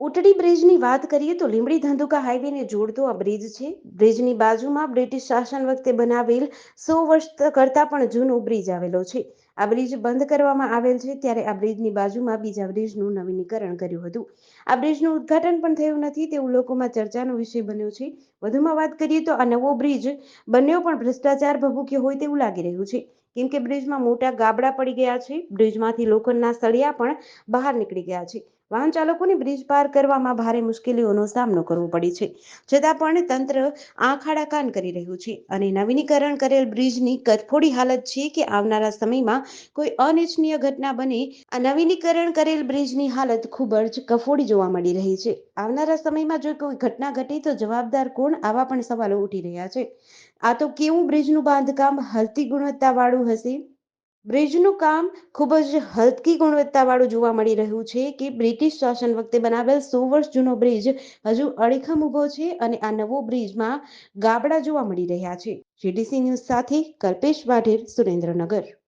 ઉટડી બ્રિજની વાત કરીએ તો લીંબડી ધંધુકા હાઈવેને જોડતો આ બ્રિજ છે. બ્રિજની બાજુમાં બ્રિટિશ શાસન વખતે બનાવેલ સો વર્ષ કરતાં પણ જૂનો બ્રિજ આવેલો છે. આ બ્રિજ બંધ કરવામાં આવેલ છે ત્યારે આ બ્રિજની બાજુમાં બીજા બ્રિજનું નવીનીકરણ કર્યું હતું. આ બ્રિજનું ઉદ્ઘાટન પણ થયું નથી તેવું લોકોમાં ચર્ચાનો વિષય બન્યો છે. વધુમાં વાત કરીએ તો આ નવો બ્રિજ બન્યો પણ ભ્રષ્ટાચાર ભભૂક્યો હોય તેવું લાગી રહ્યું છે. કેમ કે બ્રિજમાં મોટા ગાબડા પડી ગયા છે. બ્રિજમાંથી લોખંડના સળિયા પણ બહાર નીકળી ગયા છે. વાહન ચાલકોને બ્રિજ પાર કરવામાં ભારે મુશ્કેલીઓનો સામનો કરવો પડે છે. છતાં પણ તંત્ર આંખ આડા કાન કરી રહ્યું છે. અને નવીનીકરણ કરેલ બ્રિજની કથફોડી હાલત છે કે આવનારા સમયમાં કોઈ અનિચ્છનીય ઘટના બને, આ નવીનીકરણ કરેલ બ્રિજની હાલત ખૂબ જ કફોડી જોવા મળી રહી છે. આવનારા સમયમાં જો કોઈ ઘટના ઘટે તો જવાબદાર કોણ? આવા પણ સવાલો ઉઠી રહ્યા છે. આ તો કેવું બ્રિજનું બાંધકામ હલતી ગુણવત્તાવાળું હશે? બ્રિજનું કામ ખૂબ જ હલકી ગુણવત્તાવાળું જોવા મળી રહ્યું છે કે બ્રિટિશ શાસન વખતે બનાવેલ સો વર્ષ જૂનો બ્રિજ હજુ અડીખમ ઊભો છે અને આ નવો બ્રિજમાં ગાબડા જોવા મળી રહ્યા છે. જીડીસી ન્યૂઝ સાથે કલ્પેશ વાઢેર, સુરેન્દ્રનગર.